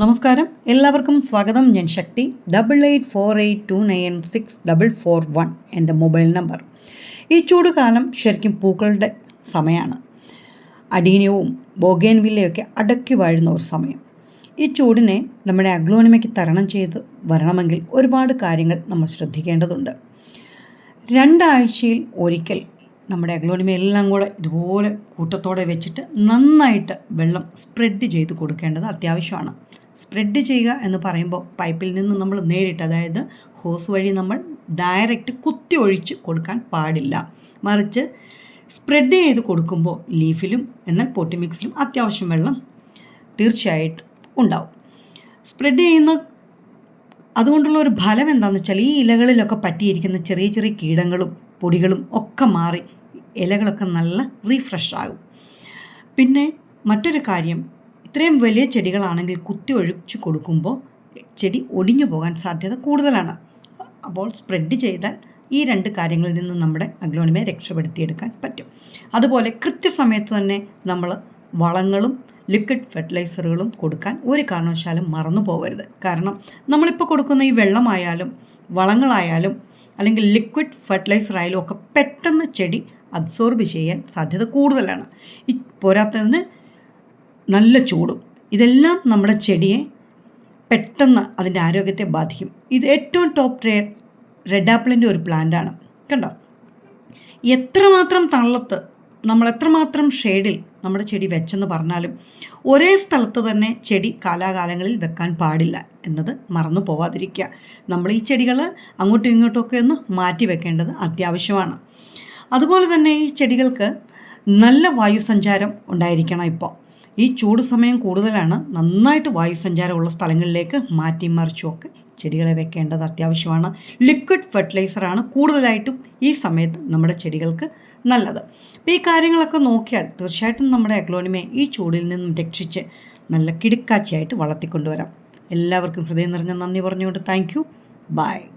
നമസ്കാരം. എല്ലാവർക്കും സ്വാഗതം. ഞാൻ Shakti. Double eight four eight two nine six double four one എന്റെ മൊബൈൽ നമ്പർ. ഈ ചൂട് കാലം ശരിക്കും പൂക്കളുടെ സമയമാണ്. അടീനവും ബോഗേൻവില്ലയൊക്കെ അടക്കി വാഴുന്ന ഒരു സമയം. ഈ ചൂടിനെ നമ്മുടെ അഗ്ലോണിമയ്ക്ക് തരണം ചെയ്ത് വരണമെങ്കിൽ ഒരുപാട് കാര്യങ്ങൾ നമ്മൾ ശ്രദ്ധിക്കേണ്ടതുണ്ട്. രണ്ടാഴ്ചയിൽ ഒരിക്കൽ നമ്മുടെ അഗ്ലോണിമ എല്ലാം കൂടെ ഇതുപോലെ കൂട്ടത്തോടെ വെച്ചിട്ട് നന്നായിട്ട് വെള്ളം സ്പ്രെഡ് ചെയ്ത് കൊടുക്കേണ്ടത് അത്യാവശ്യമാണ്. സ്പ്രെഡ് ചെയ്യുക എന്ന് പറയുമ്പോൾ പൈപ്പിൽ നിന്ന് നമ്മൾ നേരിട്ട് അതായത് ഹോസ് വഴി നമ്മൾ ഡയറക്റ്റ് കുത്തി ഒഴിച്ച് കൊടുക്കാൻ പാടില്ല. മറിച്ച് സ്പ്രെഡ് ചെയ്ത് കൊടുക്കുമ്പോൾ ലീഫിലും എന്നാൽ പൊട്ടിമിക്സിലും അത്യാവശ്യം വെള്ളം തീർച്ചയായിട്ടും ഉണ്ടാവും. സ്പ്രെഡ് ചെയ്യുന്ന അതുകൊണ്ടുള്ള ഒരു ഫലം എന്താണെന്ന് വെച്ചാൽ ഈ ഇലകളിലൊക്കെ പറ്റിയിരിക്കുന്ന ചെറിയ ചെറിയ കീടങ്ങളും പൊടികളും ഒക്കെ മാറി ഇലകളൊക്കെ നല്ല റീഫ്രഷ് ആകും. പിന്നെ മറ്റൊരു കാര്യം ഇത്രയും വലിയ ചെടികളാണെങ്കിൽ കുത്തി ഒഴിച്ചു കൊടുക്കുമ്പോൾ ചെടി ഒടിഞ്ഞു പോകാൻ സാധ്യത കൂടുതലാണ്. അപ്പോൾ സ്പ്രെഡ് ചെയ്താൽ ഈ രണ്ട് കാര്യങ്ങളിൽ നിന്ന് നമ്മുടെ അഗ്ലോണിമയെ രക്ഷപ്പെടുത്തിയെടുക്കാൻ പറ്റും. അതുപോലെ കൃത്യസമയത്ത് തന്നെ നമ്മൾ വളങ്ങളും ലിക്വിഡ് ഫെർട്ടിലൈസറുകളും കൊടുക്കാൻ ഒരു കാരണവശാലും മറന്നു പോകരുത്. കാരണം നമ്മളിപ്പോൾ കൊടുക്കുന്ന ഈ വെള്ളമായാലും വളങ്ങളായാലും അല്ലെങ്കിൽ ലിക്വിഡ് ഫെർട്ടിലൈസർ ആയാലും ഒക്കെ പെട്ടെന്ന് ചെടി അബ്സോർബ് ചെയ്യാൻ സാധ്യത കൂടുതലാണ്. ഈ പോരാത്തതിന് നല്ല ചൂടും. ഇതെല്ലാം നമ്മുടെ ചെടിയെ പെട്ടെന്ന് അതിന്റെ ആരോഗ്യത്തെ ബാധിക്കും. ഇത് ഏറ്റവും ടോപ്പ് റേ റെഡ് ആപ്പിളിന്റെ ഒരു പ്ലാന്റാണ് കണ്ടോ? എത്രമാത്രം തള്ളത്ത് നമ്മൾ എത്രമാത്രം ഷെയ്ഡിൽ നമ്മുടെ ചെടി വെച്ചെന്ന് പറഞ്ഞാലും ഒരേ സ്ഥലത്ത് തന്നെ ചെടി കാലാകാലങ്ങളിൽ വെക്കാൻ പാടില്ല എന്നത് മറന്നു പോവാതിരിക്കുക. നമ്മൾ ഈ ചെടികൾ അങ്ങോട്ടും ഇങ്ങോട്ടും ഒക്കെ ഒന്ന് മാറ്റി വെക്കേണ്ടത് അത്യാവശ്യമാണ്. അതുപോലെ തന്നെ ഈ ചെടികൾക്ക് നല്ല വായുസഞ്ചാരം ഉണ്ടായിരിക്കണം ഇപ്പോൾ. ഈ ചൂട് സമയം കൂടുതലാണ് നന്നായിട്ട് വായുസഞ്ചാരമുള്ള സ്ഥലങ്ങളിലേക്ക് മാറ്റി മറിച്ചുമൊക്കെ ചെടികളെ വെക്കേണ്ടത് അത്യാവശ്യമാണ്. ലിക്വിഡ് ഫെർട്ടിലൈസറാണ് കൂടുതലായിട്ടും ഈ സമയത്ത് നമ്മുടെ ചെടികൾക്ക് നല്ലത്. അപ്പോൾ ഈ കാര്യങ്ങളൊക്കെ നോക്കിയാൽ തീർച്ചയായിട്ടും നമ്മുടെ അഗ്ലോണിമയെ ഈ ചൂടിൽ നിന്നും രക്ഷിച്ച് നല്ല കിടുക്കാച്ചയായിട്ട് വളർത്തിക്കൊണ്ടുവരാം. എല്ലാവർക്കും ഹൃദയം നിറഞ്ഞ നന്ദി പറഞ്ഞുകൊണ്ട് താങ്ക് യു. ബൈ.